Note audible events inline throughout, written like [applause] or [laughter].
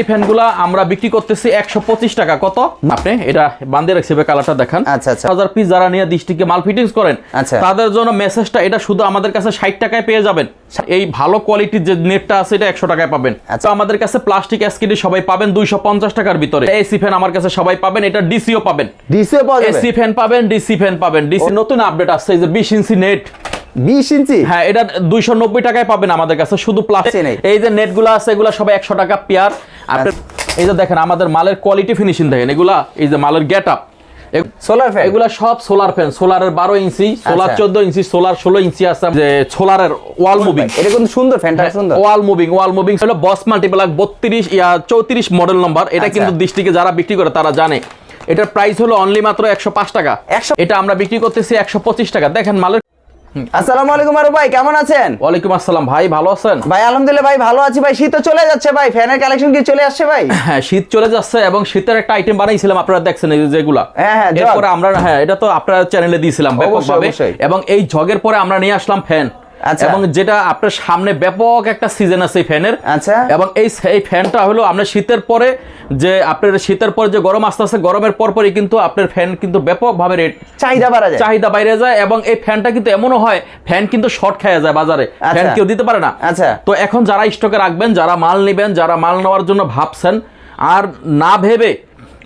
ফ্যানগুলা আমরা বিক্রি করতেছি একশো পঁচিশ টাকা। কত? আপনি এটা বান্ধে রাখছি কালারটা দেখান। আচ্ছা, আচ্ছা। হাজার পিস যারা নিয়ে ডিস্ট্রিক্টে মাল ফিটিংস করেন আচ্ছা। তাদের জন্য মেসেজটা এটা শুধু আমাদের কাছে ষাট টাকায় পেয়ে যাবেন। এই ভালো কোয়ালিটির যে নেটটা আছে এটা একশো টাকায় পাবেন। আচ্ছা। আমাদের কাছে প্লাস্টিক এসকিডি সবাই পাবেন দুইশো পঞ্চাশ টাকার ভিতরে। এসি ফ্যান আমার কাছে সবাই পাবেন এটা ডিসিও পাবেন। ডিসিও এসি ফ্যান পাবেন ডিসি ফ্যান পাবেন। ডিসি নতুন আপডেট আসছে যে বিশ ইঞ্চি নেট বিশ ইঞ্চি? হ্যাঁ এটা দুইশো নব্বই টাকায় পাবেন আমাদের কাছে শুধু প্লাস্টিক। এই যে নেটগুলো আছে এগুলো সবাই একশো টাকা পেয়ার আপনার এই যে দেখেন আমাদের মালের কোয়ালিটি ফিনিশিং দেখেন এগুলা এই যে মালের গেট আপ সোলার ফ্যান এগুলা সব সোলার ফ্যান সোলারের বারো ইঞ্চি সোলার আচ্ছা। চোদ্দ ইঞ্চি সোলার ষোলো ইঞ্চি আছে যে সোলারের ওয়াল মুভিং এটা কিন্তু সুন্দর ফ্যানটা সুন্দর। ওয়াল মুভিং ওয়াল মুভিং হলো বস মাল্টিপ্লাক বত্রিশ ইয়া চৌত্রিশ মডেল নম্বর এটা আচ্ছা। কিন্তু ডিস্ট্রিক্টে যারা বিক্রি করে তারা জানে। এটার প্রাইস হলো অনলি মাত্র একশো পাঁচ টাকা। এটা আমরা বিক্রি করতেছি একশো পঁচিশ টাকা। দেখেন মালের আসসালামু আলাইকুম আরও ভাই কেমন আছেন? ওয়ালাইকুম আসসালাম ভাই ভালো আছেন? ভাই আলহামদুলিল্লাহ ভাই ভালো আছি ভাই শীত তো চলে যাচ্ছে ভাই ফ্যানের কালেকশন কি চলে আসছে ভাই? হ্যাঁ শীত চলে যাচ্ছে এবং শীতের একটা আইটেম বানাইছিলাম আপনারা দেখছেন এই যেগুলা। হ্যাঁ, হ্যাঁ, এরপরে আমরা হ্যাঁ এটা তো আপনারা চ্যানেলে দিয়েছিলাম ব্যাপকভাবে। এবং এই ঝগের পরে আমরা নিয়ে আসলাম ফ্যান। এবং যেটা আপনার সামনে ব্যাপক একটা সিজন আছে এই ফ্যানের আচ্ছা। এবং এই এই ফ্যানটা হলো আমরা শীতের পরে যে আপনার শীতের পরে যে গরম আস্তে আস্তে গরমের পরপরই কিন্তু আপনার ফ্যান কিন্তু ব্যাপকভাবে রেট চাহিদা বাড়া যায় চাহিদা বাইরে যায় এবং এই ফ্যানটা কিন্তু এমনও হয় ফ্যান কিন্তু শর্ট খেয়ে যায় বাজারে ফ্যান আচ্ছা। কেউ দিতে পারে না আচ্ছা। তো এখন যারা স্টকে রাখবেন যারা মাল নেবেন যারা মাল নেওয়ার জন্য ভাবছেন আর না ভেবে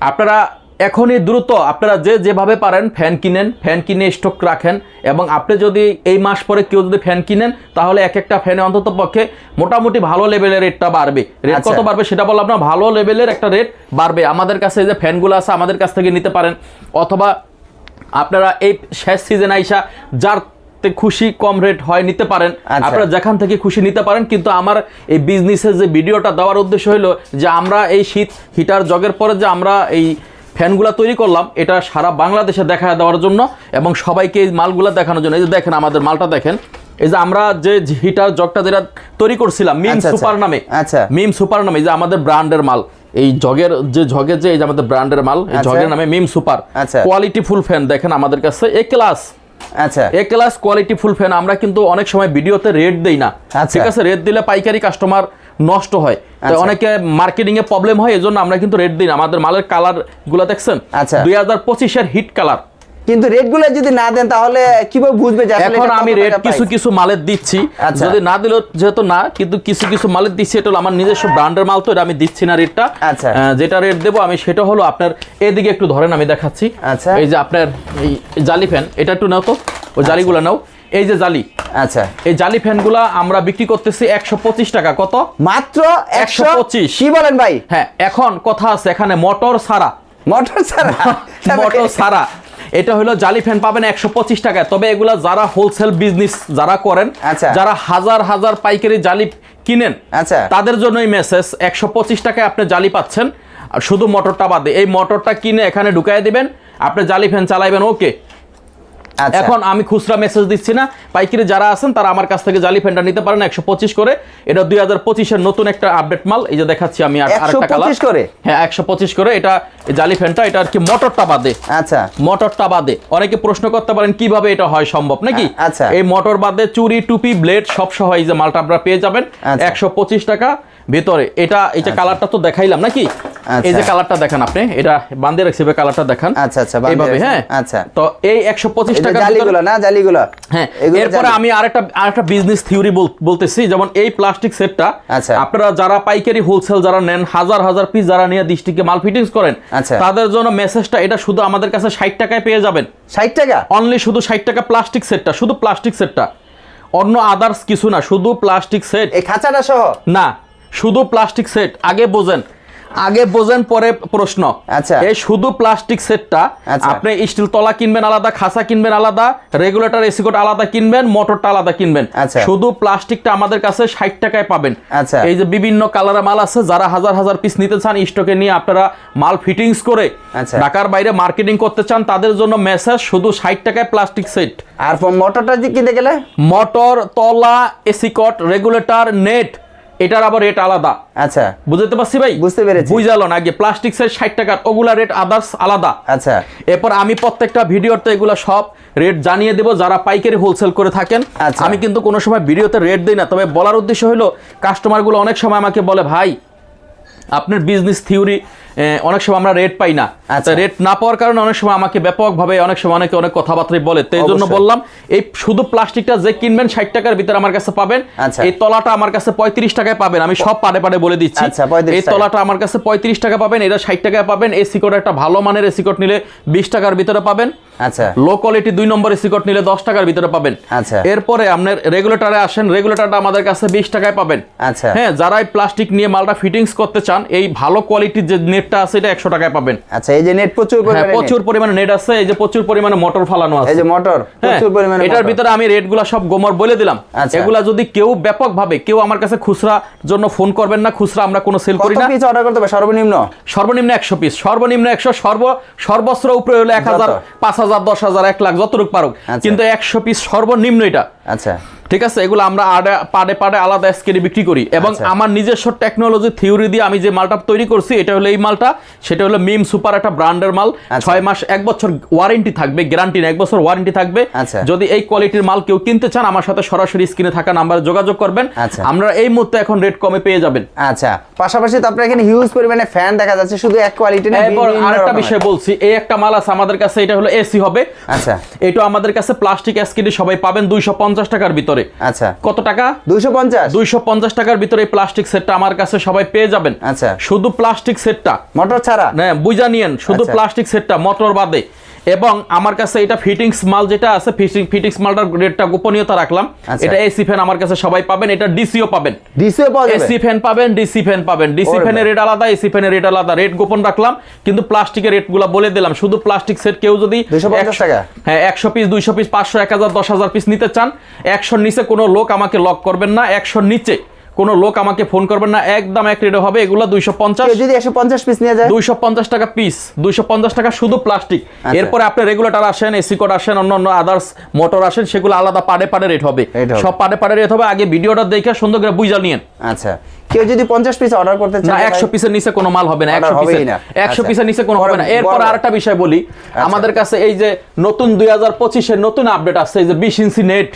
আপনারা এখনই দ্রুত আপনারা যে যেভাবে পারেন ফ্যান কিনেন ফ্যান কিনে স্টক রাখেন এবং আপনি যদি এই মাস পরে কেউ যদি ফ্যান কিনেন তাহলে এক একটা ফ্যানে অন্তত পক্ষে মোটামুটি ভালো লেভেলের রেটটা বাড়বে রেট আচ্ছা। কত বাড়বে সেটা বললাম না ভালো লেভেলের একটা রেট বাড়বে আমাদের কাছে যে ফ্যানগুলো আছে আমাদের কাছ থেকে নিতে পারেন অথবা আপনারা এই শেষ সিজন আইসা যার খুশি কম রেট হয় নিতে পারেন আচ্ছা। আপনারা যেখান থেকে খুশি নিতে পারেন কিন্তু আমার এই বিজনেসের যে ভিডিওটা দেওয়ার উদ্দেশ্য হলো যে আমরা এই শীত হিটার জগের পরে যে আমরা এই ফ্যানগুলা তৈরি করলাম এটা সারা বাংলাদেশে দেখা দেওয়ার জন্য এবং সবাইকে এই মালগুলা দেখানোর জন্য এই যে দেখেন আমাদের মালটা দেখেন এই যে আমরা যে হিটার জগটা যেটা তৈরি করছিলাম মিম আচ্ছা, আচ্ছা। সুপার নামে আচ্ছা। মিম সুপার নামে যে আমাদের ব্র্যান্ডের মাল এই জগের যে জগের যে এই যে আমাদের ব্র্যান্ডের মাল এই আচ্ছা। জগের নামে মিম সুপার আচ্ছা। কোয়ালিটি ফুল ফ্যান দেখেন আমাদের কাছে এ ক্লাস আচ্ছা A class quality full fan আমরা কিন্তু অনেক সময় ভিডিওতে রেট দেই না আচ্ছা। ঠিক আছে রেট দিলে পাইকারি কাস্টমার নষ্ট হয় তাই আচ্ছা। অনেকে মার্কেটিং এ প্রবলেম হয় এজন্য আমরা কিন্তু রেট দিই আমাদের মালের কালারগুলা দেখছেন আচ্ছা। দুই হাজার পঁচিশের হিট কালার কিন্তু রেটগুলো যদি না দেন তাহলে কীভাবে বুঝবে যে এখন আমি রেট কিছু কিছু মালের দিচ্ছি আচ্ছা। যদি না দিলেও যেহেতু না কিন্তু কিছু কিছু মালের দিচ্ছি এটা হলো আমার নিজস্ব ব্র্যান্ডের মাল তো এটা আমি দিচ্ছি না রেটটা আচ্ছা। যেটা রেট দেবো আমি সেটা হলো আপনার এদিকে একটু ধরেন আমি দেখাচ্ছি আচ্ছা। এই যে আপনার এই জালি ফ্যান এটা একটু নাও তো ওই জালিগুলো নাও। এই যে জালি। আচ্ছা। এই জালি ফ্যানগুলা আমরা বিক্রি করতেছি একশো পঁচিশ টাকা। কত? মাত্র একশো 125 কি বলেন ভাই? হ্যাঁ এখন কথা আছে এখানে মোটর সারা মোটর ছাড়া? মোটর সারা এটা হলো জালি ফ্যান পাবেন একশো পঁচিশ টাকায়। তবে এগুলা যারা হোলসেল বিজনেস যারা করেন আচ্ছা। যারা হাজার হাজার পাইকারি জালি কিনেন আচ্ছা। তাদের জন্যই মেসেজ একশো পঁচিশ টাকায় আপনি জালি পাচ্ছেন। আর শুধু মোটরটা বাদে এই মোটরটা কিনে এখানে ঢুকাই দিবেন। আপনি জালি ফ্যান চালাইবেন ওকে আচ্ছা এখন আমি খুচরা মেসেজ দিচ্ছি না। পাইকারি যারা আছেন তারা আমার কাছ থেকে জালি ফ্যানটা নিতে পারেন একশো পঁচিশ করে। এটা দুই হাজার পঁচিশের নতুন একটা আপডেট মাল। এই যে দেখাচ্ছি আমি করে? হ্যাঁ একশো পঁচিশ করে। এটা জালি ফ্যানটা এটা আর কি মোটরটা বাদে। আচ্ছা। মোটরটা বাদে। অনেকে প্রশ্ন করতে পারেন কীভাবে এটা হয় সম্ভব? নাকি? আচ্ছা। এই মোটর বাদে চুরি টুপি ব্লেড সব সহ এই যে মালটা আপনারা পেয়ে যাবেন। আচ্ছা। একশো পঁচিশ টাকা। ভিতরে এটা এই যে কালারটা তো দেখাইলাম নাকি? এই যে আচ্ছা। কালারটা দেখেন আপনি এটা বান্ধে রাখছি কালারটা দেখান। আচ্ছা, আচ্ছা, এইভাবে হ্যাঁ? আচ্ছা। তো এই একশো পঁচিশ এই যে টাকা জালিগুলো না জালিগুলো? হ্যাঁ এরপরে আমি আরেকটা আরেকটা বিজনেস থিওরি বলতেছি যেমন এই প্লাস্টিক সেটটা আচ্ছা। আপনারা যারা পাইকারি হোলসেল যারা নেন হাজার হাজার পিস যারা নিয়ে ডিস্ট্রিক্টে মাল ফিটিংস করেন আচ্ছা। তাদের জন্য মেসেজটা এটা শুধু আমাদের কাছে ষাট টাকায় পেয়ে যাবেন। ষাট টাকা? অনলি শুধু ষাট টাকা প্লাস্টিক সেটটা শুধু প্লাস্টিক সেটটা অন্য আদার্স কিছু না শুধু প্লাস্টিক সেট এই খাঁচাটা সহ? না। শুধু প্লাস্টিক সেট আগে বোঝেন আগে বোঝেন পরে প্রশ্ন আচ্ছা। এই শুধু প্লাস্টিক সেটটা আচ্ছা। আপনি স্টিল তলা কিনবেন আলাদা খাসা কিনবেন আলাদা রেগুলেটর এসি কোড আলাদা কিনবেন মোটরটা আলাদা কিনবেন আচ্ছা। শুধু প্লাস্টিকটা আমাদের কাছে ষাট টাকায় পাবেন আচ্ছা। এই যে বিভিন্ন কালারের মাল আছে যারা হাজার হাজার পিস নিতে চান স্টকে নিয়ে আপনারা মাল ফিটিংস করে আচ্ছা। ঢাকার বাইরে মার্কেটিং করতে চান তাদের জন্য মেসেজ শুধু ষাট টাকায় প্লাস্টিক সেট আর মোটরটা যে কিনতে গেলে মোটর তলা এসি কট রেগুলেটর নেট এটার আবার রেট আলাদা। আচ্ছা। বুঝতে পারছি ভাই? বুঝতে পেরেছি। বুঝালো না আগে প্লাস্টিক সাইজ ষাট টাকার ওগুলা রেট আদার্স আলাদা। আচ্ছা। এরপর আমি প্রত্যেকটা ভিডিওতে এগুলো সব রেট জানিয়ে দেব যারা পাইকারি হোলসেল করে থাকেন। আচ্ছা। আমি কিন্তু কোনো সময় ভিডিওতে রেট দিই না তবে বলার উদ্দেশ্য হলো কাস্টমারগুলো অনেক সময় আমাকে বলে ভাই আপনার বিজনেস থিওরি অনেক সময় আমরা রেট পাই না। আচ্ছা। রেট না পাওয়ার কারণে অনেক সময় আমাকে ব্যাপকভাবে অনেক সময় অনেকে অনেক কথাবার্তাই বলে। তো এই জন্য বললাম এই শুধু প্লাস্টিকটা যে কিনবেন ষাট টাকার ভিতরে আমার কাছে পাবেন। আচ্ছা। এই তলাটা আমার কাছে পঁয়ত্রিশ টাকায় পাবেন। আমি সব পারে পাড়ে বলে দিচ্ছি। আচ্ছা, এই তলাটা আমার কাছে পঁয়ত্রিশ টাকা পাবেন এটা ষাট টাকায় পাবেন। এসি কোড একটা ভালো মানের এসি কোড নিলে বিশ টাকার ভিতরে পাবেন। আচ্ছা। লো কোয়ালিটি দুই নিলে দশ টাকার ভিতরে পাবেন। আচ্ছা। এরপরে আপনার রেগুলেটরে আসেন রেগুলেটরটা আমাদের কাছে বিশ টাকায় পাবেন। আচ্ছা। হ্যাঁ যারা প্লাস্টিক নিয়ে মালটা ফিটিংস করতে চান এই ভালো কোয়ালিটির যে নেটটা আছে এটা একশো টাকায় পাবেন। আচ্ছা এই যে নেট প্রচুর হ্যাঁ প্রচুর পরিমাণে নেট আছে এই যে প্রচুর পরিমাণে মোটর ফালানো আছে। এই যে মোটর হ্যাঁ, প্রচুর পরিমাণে এটার ভিতরে আমি রেটগুলো সব গোমর বলে দিলাম। আচ্ছা। এগুলা যদি কেউ ব্যাপকভাবে কেউ আমার কাছে খুচরা জন্য ফোন করবেন না খুচরা আমরা কোনো সেল করি না। পিস অর্ডার করতে হবে? সর্বনিম্ন? সর্বনিম্ন একশো পিস সর্বনিম্ন একশো সর্ব সর্বস্র উপরে হলে এক হাজার। পাঁচ হাজার দশ হাজার এক লাখ যতটুক পারুক আচ্ছা। কিন্তু একশো পিস সর্বনিম্ন এটা আচ্ছা। ঠিক আছে এগুলো আমরা আডে পাডে পাডে আলাদা স্কেলে বিক্রি করি। এবং আচ্ছা। আমার নিজস্ব টেকনোলজি থিওরি দিয়ে আমি যে মালটা তৈরি করছি এটা হলো এই মালটা। সেটা হলো মিম সুপার একটা ব্র্যান্ডের মাল। আচ্ছা। ছয় মাস এক বছর ওয়ারেন্টি থাকবে গ্যারান্টি না এক বছর ওয়ারেন্টি থাকবে। আচ্ছা। যদি এই কোয়ালিটির মাল কেউ কিনতে চান আমার সাথে সরাসরি স্ক্রিনে থাকা নাম্বারে যোগাযোগ করবেন। আমরা এই মুহূর্তে এখন রেট কমে পেয়ে যাবেন। আচ্ছা। পাশাপাশি তো আপনার এখানে হিউজ পরিমাণে ফ্যান দেখা যাচ্ছে শুধু এক কোয়ালিটি না এরপর আরেকটা বিষয় বলছি এই একটা মাল আছে আমাদের কাছে এটা হলো এসি হবে। আচ্ছা। এটা আমাদের কাছে প্লাস্টিক এসকিডি সবাই পাবেন দুইশো পঞ্চাশ টাকার ভিতরে। আচ্ছা। কত টাকা? দুইশো পঞ্চাশ। দুইশো পঞ্চাশ টাকার ভিতরে এই প্লাস্টিক সেটটা আমার কাছে সবাই পেয়ে যাবেন। আচ্ছা। শুধু প্লাস্টিক সেটটা মোটর ছাড়া? হ্যাঁ বুঝা নিয়েন। শুধু। প্লাস্টিক সেটটা মোটর বাদে। এবং আমার কাছে এটা ফিটিংস মাল যেটা আছে ফিটিংস মালটার রেটটা গোপনীয়তা রাখলাম। আচ্ছা। এটা এসি ফ্যান আমার কাছে সবাই পাবেন এটা ডিসিও পাবেন। ডিসিও যাবে? এসি ফ্যান পাবেন ডিসি ফ্যান পাবেন। ডিসি ফ্যানের রেট আলাদা এসি ফ্যানের রেট আলাদা। রেট গোপন রাখলাম কিন্তু প্লাস্টিকের রেটগুলো বলে দিলাম। শুধু প্লাস্টিক সেট কেউ যদি 250 টাকা? হ্যাঁ একশো পিস দুইশো পিস পাঁচশো এক হাজার দশ হাজার পিস নিতে চান একশোর নিচে কোনো লোক আমাকে লক করবেন না একশোর নিচে কোনো লোক আমাকে ফোন করবেন না একদম এক রেটে হবে। এগুলো দুইশো পঞ্চাশ। যদি একশো পঞ্চাশ পিস নিয়ে যায়? দুইশো পঞ্চাশ টাকা পিস দুইশো পঞ্চাশ টাকা শুধু প্লাস্টিক আচ্ছা। এরপরে আপনি রেগুলেটর আসেন এসি কোড আসেন অন্য অন্য আদার্স মোটর আসেন সেগুলো আলাদা পাড়ে পাড়ে রেট হবে। সব পাড়ে পাড়ে রেট হবে। আগে ভিডিওটা দেখে সুন্দর করে বুঝা নিয়েন। আচ্ছা। কেউ যদি পঞ্চাশ পিস অর্ডার করতে না চায় একশো পিসের নিচে কোনো মাল হবে না Order একশো হবেই পিসের না। একশো আচ্ছা। পিসের নিচে কোনো হবে না। এরপর আরেকটা বিষয় বলি। আমাদের কাছে এই যে নতুন দুই হাজার পঁচিশের নতুন আপডেট আসছে এই যে বিশ ইঞ্চি নেট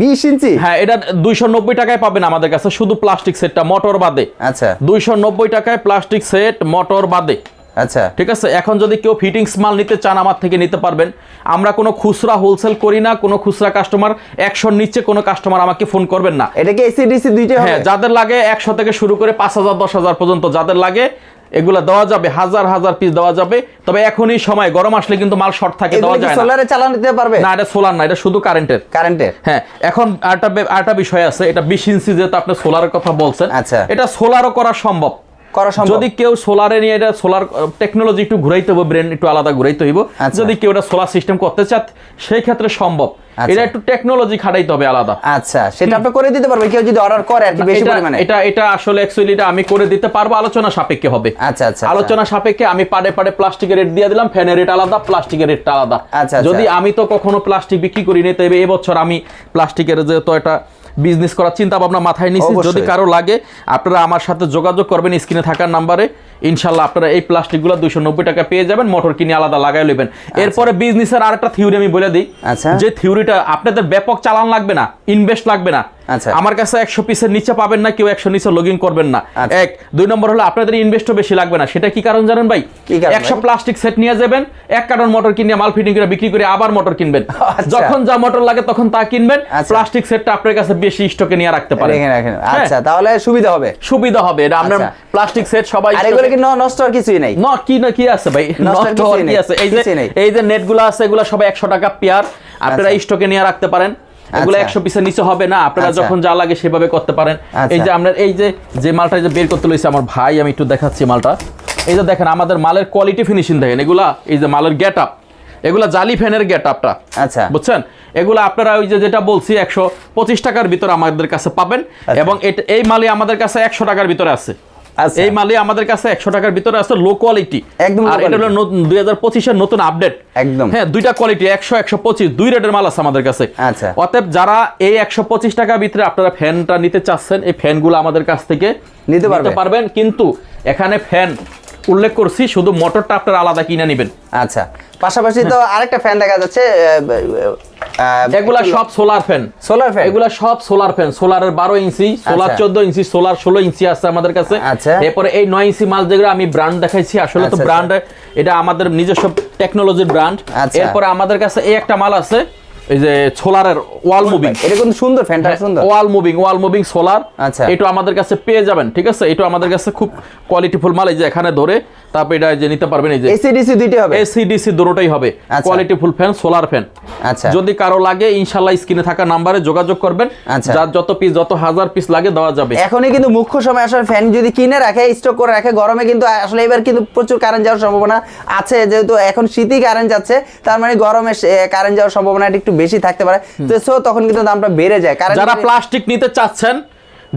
বিশ ইঞ্চি? হ্যাঁ এটা দুইশো নব্বই টাকায় পাবেন আমাদের কাছে শুধু প্লাস্টিক সেটটা মোটর বাদে। আচ্ছা। দুইশো নব্বই টাকায় প্লাস্টিক সেট মোটর বাদে। আচ্ছা। ঠিক আছে? এখন যদি কেউ ফিটিংস মাল নিতে চান আমার থেকে নিতে পারবেন। আমরা কোনো খুচরা হোলসেল করি না কোনো খুচরা কাস্টমার একশোর নিচে কোনো কাস্টমার আমাকে ফোন করবেন না। এটা কি এসি ডিসি দুইটাই হ্যাঁ যাদের লাগে একশো থেকে শুরু করে পাঁচ হাজার দশ হাজার পর্যন্ত যাদের লাগে এগুলো দেওয়া যাবে হাজার হাজার পিস দেওয়া যাবে। তবে এখনই সময় গরম আসলে কিন্তু মাল শর্ট থাকে দেওয়া যায় না। সোলারে চালানো দিতে পারবে? না এটা সোলার না এটা শুধু কারেন্টের কারেন্টের হ্যাঁ এখন আরেকটা আটা আরেকটা বিষয় আছে এটা বিশ ইঞ্চি যেহেতু আপনি সোলারের কথা বলছেন আচ্ছা। এটা সোলারও করা সম্ভব। করা সম্ভব। যদি কেউ সোলারে নিয়ে এটা সোলার টেকনোলজি একটু ঘুরাইতে হবে ব্রেন একটু আলাদা ঘুরাইতে হইব। আচ্ছা। যদি কেউ এটা সোলার সিস্টেম করতে চান সেই ক্ষেত্রে সম্ভব। আচ্ছা। এটা একটু টেকনোলজি খাটাইতে হবে আলাদা। আচ্ছা সেটা আপনি করে দিতে পারবেন কেউ যদি অর্ডার করে আর কি বেশি পরিমাণে। এটা এটা আসলে অ্যাকচুয়ালি এটা আমি করে দিতে পারব আলোচনা সাপেক্ষে হবে। আচ্ছা আচ্ছা আলোচনা সাপেক্ষে আমি পাড়ে পাড়ে প্লাস্টিকের রেট দিয়ে দিলাম ফ্যানের রেট আলাদা প্লাস্টিকের রেটটা আলাদা। আচ্ছা, আচ্ছা। যদি আমি তো কখনো প্লাস্টিক বিক্রি করি নি তবে এবছর আমি প্লাস্টিকের যেহেতু একটা বিজনেস করার চিন্তা ভাবনা মাথায় নিয়েছি যদি কারও লাগে আপনারা আমার সাথে যোগাযোগ করবেন স্ক্রিনে থাকার নাম্বারে। ইনশাল্লাহ আপনারা এই প্লাস্টিকগুলো দুইশো নব্বই টাকা পেয়ে যাবেন মোটর কিনে আলাদা লাগাই নেবেন এরপরে বিজনেসের আরেকটা থিওরি আমি বলে দিই। আচ্ছা। যে থিওরিটা আপনাদের ব্যাপক চালান লাগবে না ইনভেস্ট লাগবে না। আচ্ছা। আমার কাছে একশো পিসের নিচে পাবেন না কেউ একশো নিচে লগ ইন করবেন না। আচ্ছা। এক। দুই নম্বর হলো আপনাদের ইনভেস্টও বেশি লাগবে না। সেটা কি কারণ জানেন ভাই? একশো প্লাস্টিক সেট নিয়ে যাবেন এক কার্টন মোটর কিনে মাল ফিটিং করে বিক্রি করে আবার মোটর কিনবেন। [laughs] আচ্ছা। যখন যা মোটর লাগে তখন তা কিনবেন। আচ্ছা। প্লাস্টিক সেটটা আপনার কাছে বেশি স্টকে নিয়ে রাখতে পারেন। হ্যাঁ, আচ্ছা তাহলে সুবিধা হবে। সুবিধা হবে। এটা আপনার আচ্ছা। প্লাস্টিক সেট সবাই আর কি ন- নষ্ট আর কিছুই নাই। ন কি না কি আছে ভাই? নষ্ট আর কি আছে? এই যে এই যে নেটগুলো আছে এগুলো সবাই একশো টাকা পেয়ার আপনারা আচ্ছা। স্টকে নিয়ে রাখতে পারেন। এগুলো আচ্ছা। একশো পিসের নিচে হবে না। আপনারা আচ্ছা। যখন যা লাগে সেভাবে করতে পারেন। আচ্ছা। এই যে আপনার এই যে যে মালটা যে বের করতে লইছে আমার ভাই আমি একটু দেখাচ্ছি মালটা। এই যে দেখেন আমাদের মালের কোয়ালিটি ফিনিশিং দেখেন। এগুলা এই যে মালের গেট আপ এগুলা জালি ফ্যানের গেট আপটা আচ্ছা। বুঝছেন? এগুলো আপনারা ওই যে যেটা বলছি একশো পঁচিশ টাকার ভিতরে আমাদের কাছে পাবেন। এবং এই মালে আমাদের কাছে একশো টাকার ভিতরে আছে। আচ্ছা। এই মালে আমাদের কাছে একশো টাকার ভিতরে আছে লো কোয়ালিটি একদম আর এটা হলো দুই হাজার পঁচিশের নতুন আপডেট একদম। হ্যাঁ দুইটা কোয়ালিটি একশো একশো পঁচিশ দুই রেটের মাল আছে আমাদের কাছে। আচ্ছা। অতএব যারা এই একশো পঁচিশ টাকার ভিতরে আপনারা ফ্যানটা নিতে চাচ্ছেন এই ফ্যানগুলো আমাদের কাছ থেকে নিতে পারবে। পারবেন। কিন্তু এখানে ফ্যান উল্লেখ করছি শুধু মোটরটা আপনারা আলাদা কিনে নেবেন। আচ্ছা। পাশাপাশি তো আরেকটা ফ্যান দেখা যাচ্ছে এগুলা সব সোলার ফ্যান সোলার ফ্যান এগুলা সব সোলার ফ্যান সোলারের বারো ইঞ্চি সোলার আচ্ছা। চোদ্দ ইঞ্চি সোলার ষোলো ইঞ্চি আছে আমাদের কাছে। আচ্ছা। এরপরে এই নয় ইঞ্চি মাল যেগুলো আমি ব্র্যান্ড দেখাইছি আসলে তো আচ্ছা, ব্র্যান্ড এটা আমাদের নিজস্ব টেকনোলজির ব্র্যান্ড আচ্ছা। এরপরে আমাদের কাছে এই একটা মাল আছে। এই যে সোলারের ওয়াল মুভিং এটা কিন্তু সুন্দর ফ্যানটা সুন্দর। Wall moving wall moving solar আচ্ছা। এটা আমাদের কাছে পেয়ে যাবেন ঠিক আছে? এটা আমাদের কাছে খুব কোয়ালিটিফুল মাল। এই যে এখানে ধরে তারপর এটা যে নিতে পারবেন এই যে এসি ডিসি দুইটাই হবে? এসি ডিসি দুটোটাই হবে। কোয়ালিটিফুল ফ্যান সোলার ফ্যান আচ্ছা। যদি কারও লাগে ইনশাল্লাহ স্ক্রিনে থাকা নাম্বারে যোগাযোগ করবেন। আচ্ছা। যার যত পিস যত হাজার পিস লাগে দেওয়া যাবে। এখনই কিন্তু মুখ্য সময় আসলে ফ্যান যদি কিনে রাখে স্টক করে রাখে গরমে কিন্তু আসলে এবার কিন্তু প্রচুর কারেন্ট যাওয়ার সম্ভাবনা আছে। যেহেতু এখন শীতই কারেন্ট যাচ্ছে তার মানে গরমে কারেন্ট যাওয়ার সম্ভাবনাটা একটু বেশি থাকতে পারে। তো সো তখন কিন্তু দামটা বেড়ে যায়। কারণ যারা প্লাস্টিক নিতে চাচ্ছেন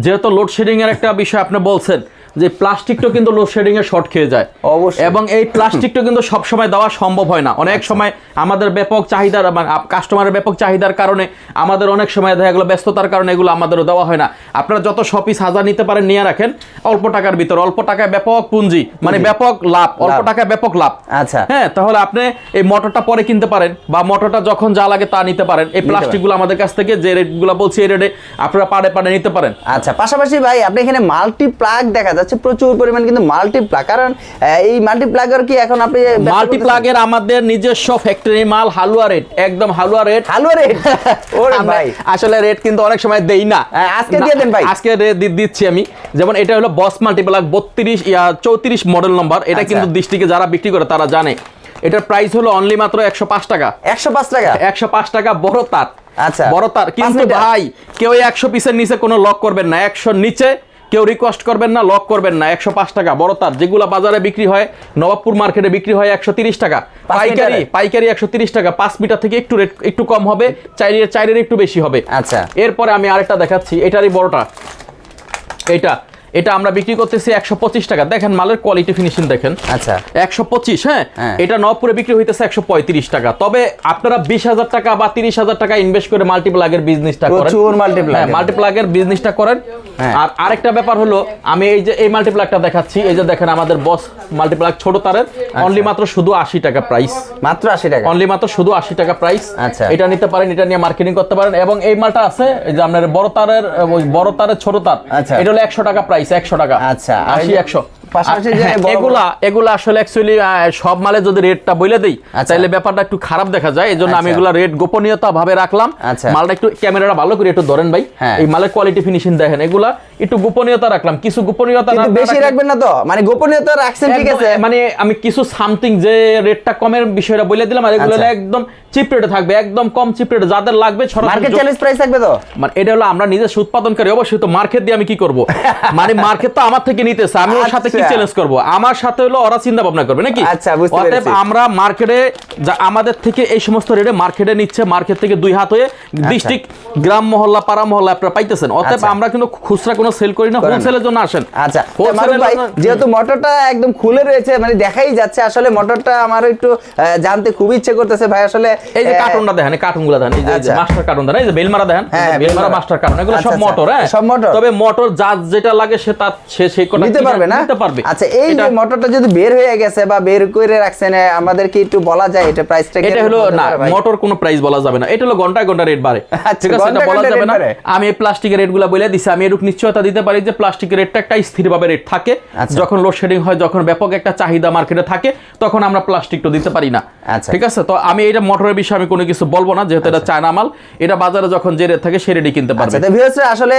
যেহেতু লোডশেডিং এর একটা বিষয় আপনি বলছেন যে প্লাস্টিকটা কিন্তু লোডশেডিং এ শর্ট খেয়ে যায়। অবশ্যই। এবং এই প্লাস্টিকটা কিন্তু সব সময় দেওয়া সম্ভব হয় না। অনেক সময় আমাদের ব্যাপক চাহিদার কাস্টমারের ব্যাপক চাহিদার কারণে আমাদের অনেক সময় দেখা গেলো ব্যস্ততার কারণে এগুলো আমাদেরও দেওয়া হয় না। আপনারা যত শপিস হাজার নিতে পারেন নিয়ে রাখেন অল্প টাকার ভিতর অল্প টাকায় ব্যাপক পুঁজি মানে ব্যাপক লাভ অল্প টাকায় ব্যাপক লাভ। আচ্ছা। হ্যাঁ তাহলে আপনি এই মোটরটা পরে কিনতে পারেন বা মোটরটা যখন যা লাগে তা নিতে পারেন। এই প্লাস্টিকগুলো আমাদের কাছ থেকে যে রেটগুলো বলছি এই রেটে আপনারা পাড়ে পাড়ে নিতে পারেন। আচ্ছা পাশাপাশি ভাই আপনি এখানে মাল্টি প্লাগ দেখা যাচ্ছে। প্রচুর পরিমাণ কিন্তু মাল্টি প্লাগ কারণ এই মাল্টি প্লাগের কি এখন আপনি ব্যবসা মাল্টি প্লাগের আমাদের নিজস্ব ফ্যাক্টরি মাল হালুয়া রেট একদম হালুয়া রেট। হালুয়া রেট? [laughs] ওরে ভাই। আসলে রেট কিন্তু অনেক সময় দেই না। আজকে দিয়ে দেন ভাই। আজকে দিচ্ছি আমি। যেমন এটা হলো বস মাল্টি প্লাগ বত্রিশ ইয়া চৌত্রিশ মডেল নম্বর এটা আচ্ছা। কিন্তু দৃষ্টিকে যারা বিক্রি করে তারা জানে। এটার প্রাইস হলো অনলি মাত্র একশো পাঁচ টাকা। একশো পাঁচ টাকা? একশো পাঁচ টাকা বড় তার। আচ্ছা। বড় তার। কিন্তু ভাই কেউ একশো পিসের নিচে কোনো লক করবেন না। একশো নিচে কেউ রিকোয়েস্ট করবেন না লক করবেন না একশো পাঁচ টাকা। বড় তার যেগুলো বাজারে বিক্রি হয় নবাবপুর মার্কেটে বিক্রি হয় একশো তিরিশ টাকা। পাইকারি পাইকারি একশো তিরিশ টাকা পাঁচ মিটার থেকে একটু রেট একটু কম হবে চাইরের চাইরের একটু বেশি হবে। আচ্ছা। এরপরে আমি আরেকটা দেখাচ্ছি এটারই বড়টা। এটা এটা আমরা বিক্রি করতেছি একশো পঁচিশ টাকা। দেখেন মালের কোয়ালিটি ফিনিশিং দেখেন। আচ্ছা। একশো পঁচিশ হ্যাঁ? হ্যাঁ। এটা নবপুরে বিক্রি হইতেছে একশো পঁয়ত্রিশ টাকা। তবে আপনারা বিশ হাজার টাকা বা তিরিশ হাজার টাকা ইনভেস্ট করে মাল্টিপ্লাগের বিজনেসটা করেন। মাল্টিপ্লাগের বিজনেসটা করেন। হ্যাঁ। আর আরেকটা ব্যাপার হলো আমি এই যে এই মাল্টিপ্লাগটা দেখাচ্ছি। এই যে দেখেন আমাদের বস মাল্টিপ্লাগ ছোট তারের। আচ্ছা। অনলি মাত্র শুধু আশি টাকা প্রাইস মাত্র আশি টাকা। অনলি মাত্র শুধু আশি টাকা প্রাইস আচ্ছা। এটা নিতে পারেন এটা নিয়ে মার্কেটিং করতে পারেন। এবং এই মালটা আছে এই যে আপনার বড় তারের বড় তারের ছোট তার। আচ্ছা। এটা হলো একশো টাকা প্রাইস একশো টাকা আচ্ছা, আর এই আশি যে একশো পাশাপাশি যে বড় বড়- এগুলা এগুলা আসলে অ্যাকচুয়ালি সব মালে যদি রেটটা বলে দেই আচ্ছা। তাহলে ব্যাপারটা একটু খারাপ দেখা যায় এই জন্য আমি আচ্ছা। এগুলা রেট গোপনীয়তা ভাবে রাখলাম আচ্ছা। মালটা একটু ক্যামেরাটা ভালো করে একটু ধরেন ভাই হ্যাঁ। এই মালের কোয়ালিটি ফিনিশিং দেখেন এগুলা একটু গোপনীয়তা রাখলাম কিছু গোপনীয়তা বেশি রাখবেন না তো মানে গোপনীয়তা রাখছেন ঠিক আছে মানে আমি কিছু সামথিং যে রেটটা কমের বিষয়টা বলে দিলাম আর এগুলো আচ্ছা। একদম চিপ রেটে থাকবে একদম কম চিপ রেটে যাদের লাগবে মার্কেট চ্যালেঞ্জ প্রাইস থাকবে তো মানে এটা হলো আমরা নিজস্ব উৎপাদনকারী অবশ্যই তো মার্কেট দিয়ে আমি কি করব [laughs] মানে মার্কেট তো আমার থেকে নিতেছে আমি ওর সাথে কি আচ্ছা। চ্যালেঞ্জ করব আমার সাথে হলো ওরা চিন্তা ভাবনা করবে নাকি আচ্ছা, বুঝতে অতএব পেরেছি। আমরা মার্কেটে যা আমাদের থেকে এই সমস্ত রেটে মার্কেটে নিচ্ছে মার্কেট থেকে দুই হাত হয়ে ডিস্ট্রিক্ট গ্রাম মহল্লা পাড়া মহল্লা আপনারা পাইতেছেন অতএব আচ্ছা। আমরা কিন্তু খুচরা কোনো সেল করি না হোলসেলের জন্য আসেন আচ্ছা মারুফ ভাই যেহেতু মোটরটা একদম খুলে রয়েছে মানে দেখাই যাচ্ছে আসলে মোটরটা আমার একটু জানতে খুব ইচ্ছে করতেছে ভাই আসলে এই যে কার্টুনটা দেখেন কার্টুনগুলো দেখেন এই যে- যে আচ্ছা। মাস্টার কার্টুন দেখেন এই যে বেলমারা দেখেন বেলমারা। মাস্টার কার্টুন এগুলো আচ্ছা, সব আচ্ছা। মোটর হ্যাঁ সব মোটর? তবে মোটর যার যেটা লাগে সে তার সে সেই কোটা নিতে পারবে না পারবে। আচ্ছা এই যে মোটরটা যদি বের হয়ে গেছে বা বের করে রাখছেন আমাদের কি একটু বলা যায় এটা প্রাইসটা এটা হলো না মোটর কোনো প্রাইস বলা যাবে না। এটা হলো ঘন্টায় ঘণ্টা রেট বাড়ে। আচ্ছা, ঠিক আছে এটা বলা যাবে না। আমি এই প্লাস্টিকের রেটগুলো বলে দিছি। আমি এরকম নিশ্চয়তা দিতে পারি যে প্লাস্টিকের রেটটা একটা স্থিরভাবে রেট থাকে। আচ্ছা। যখন লোডশেডিং হয় যখন ব্যাপক একটা চাহিদা মার্কেটে থাকে তখন আমরা প্লাস্টিকটা দিতে পারি না। আচ্ছা। ঠিক আছে? তো আমি এটা মোটরের বিষয়ে আমি কোনো কিছু বলব না যেহেতু এটা চায়না মাল। এটা বাজারে যখন যে রেট থাকে সে রেটই কিনতে পারবে। আচ্ছা আসলে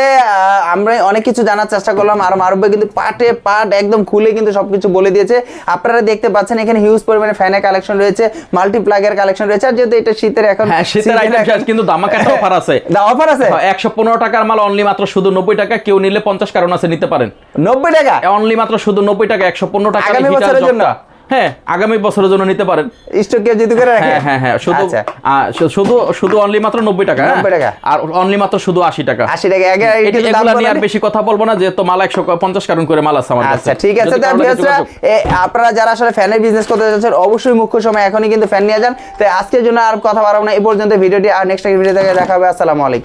আমরা অনেক কিছু জানার চেষ্টা করলাম। আর ভাই কিন্তু পাটে পাট একদম খুলে কিন্তু সবকিছু বলে দিয়েছে। আপনারা দেখতে পাচ্ছেন এখানে হিউজ পরিমাণে ফ্যানের কালেকশন রয়েছে মাল্টি প্লাগের কালেকশন রয়েছে আর যেহেতু এটা শীতের এখন হ্যাঁ শীতের আইটেম কিন্তু দামাকা অফার আছে। দা অফার আছে? একশো পনেরো টাকার মাল অনলি মাত্র শুধু নব্বই টাকা কেউ নিলে পঞ্চাশ কারণ আছে নিতে পারেন। নব্বই টাকা? অনলি মাত্র শুধু নব্বই টাকা একশো পনেরো টাকা আগামী বছরের জন্য? হ্যাঁ আগামী বছরের জন্য নিতে পারেন। স্টক যদি করে রাখে? হ্যাঁ হ্যাঁ হ্যাঁ শুধু আচ্ছা। শুধু শুধু অনলি মাত্র নব্বই টাকা হ্যাঁ? 90 টাকা। আর অনলি মাত্র শুধু আশি টাকা। আশি টাকা। আগে এগুলা নিয়ে আর বেশি কথা বলব না যেহেতু মাল একশো পঞ্চাশ কারণ করে মাল আছে আমার কাছে। আচ্ছা ঠিক আছে তো আপনারা যারা আসলে ফ্যানের বিজনেস করতে যাচ্ছেন অবশ্যই মুখ্য সময় এখনই কিন্তু ফ্যান নিয়ে যান। তো আজকের জন্য আর কথা বাড়াবো না এই পর্যন্ত ভিডিওটি আর নেক্সট ভিডিও থেকে দেখা হবে আসসালামু আলাইকুম।